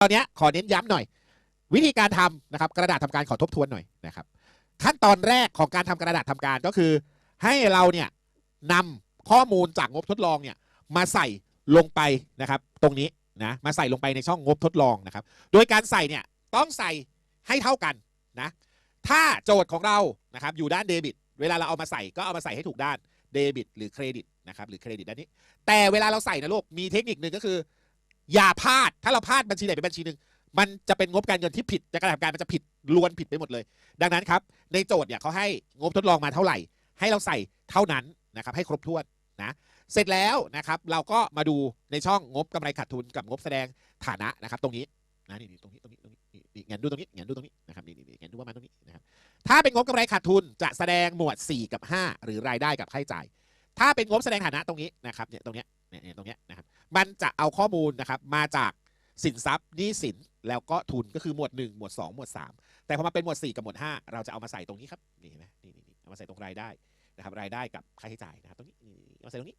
ตอนนี้ขอเน้นย้ำหน่อย วิธีการทำนะครับ กระดาษทำการขอทบทวนหน่อยนะครับ ขั้นตอนแรกของการทำกระดาษทำการก็คือ ให้เราเนี่ยนำข้อมูลจากงบทดลองเนี่ยมาใส่ลงไปนะครับ ตรงนี้นะมาใส่ลงไปในช่องงบทดลองนะครับ โดยการใส่เนี่ยต้องใส่ให้เท่ากันนะถ้าโจทย์ของเรานะครับอยู่ด้านเดบิต เวลาเราเอามาใส่ก็เอามาใส่ให้ถูกด้านเดบิต หรือเครดิตนะครับหรือเครดิตด้านนี้ แต่เวลาเราใส่นะลูกมีเทคนิคหนึ่งก็คือ อย่าพลาด ถ้าเราพลาดบัญชีไหนเป็นบัญชีหนึ่งมันจะเป็นงบการเงินที่ผิดจะกระทำการมันจะผิดล้วนผิดไปหมดเลย ดังนั้นครับ ในโจทย์เนี่ยเขาให้งบทดลองมาเท่าไหร่ ให้เราใส่เท่านั้นนะครับ ให้ครบถ้วนนะเสร็จแล้วนะครับเราก็มาดูในช่องงบกำไรขาดทุนกับงบแสดงฐานะนะครับตรงนี้นะนี่นี่ตรงนี้ตรงนี้ตรงนี้นี่นี่แงนดูตรงนี้แงนดูตรงนี้นะครับนี่นี่นี่แงนดูประมาณตรงนี้นะครับถ้าเป็นงบกำไรขาดทุนจะแสดงหมวด 4 กับ 5 หรือรายได้กับค่าใช้จ่าย ถ้าเป็นงบแสดงฐานะตรงนี้นะครับเนี่ยตรงเนี้ยเนี่ยตรงเนี้ยนะครับมันจะเอาข้อมูลนะครับมาจากสินทรัพย์หนี้สินแล้วก็ทุนก็คือหมวด 1 หมวด 2 หมวด 3 แต่พอมาเป็นหมวด 4 กับหมวด 5 เราจะเอามาใส่ตรงนี้ครับนี่เห็นไหมนี่นี่นี่เอามาใส่ตรงรายได้นะครับรายได้กับค่าใช้จ่ายนะครับตรงนี้เอามาใส่ตรงนี้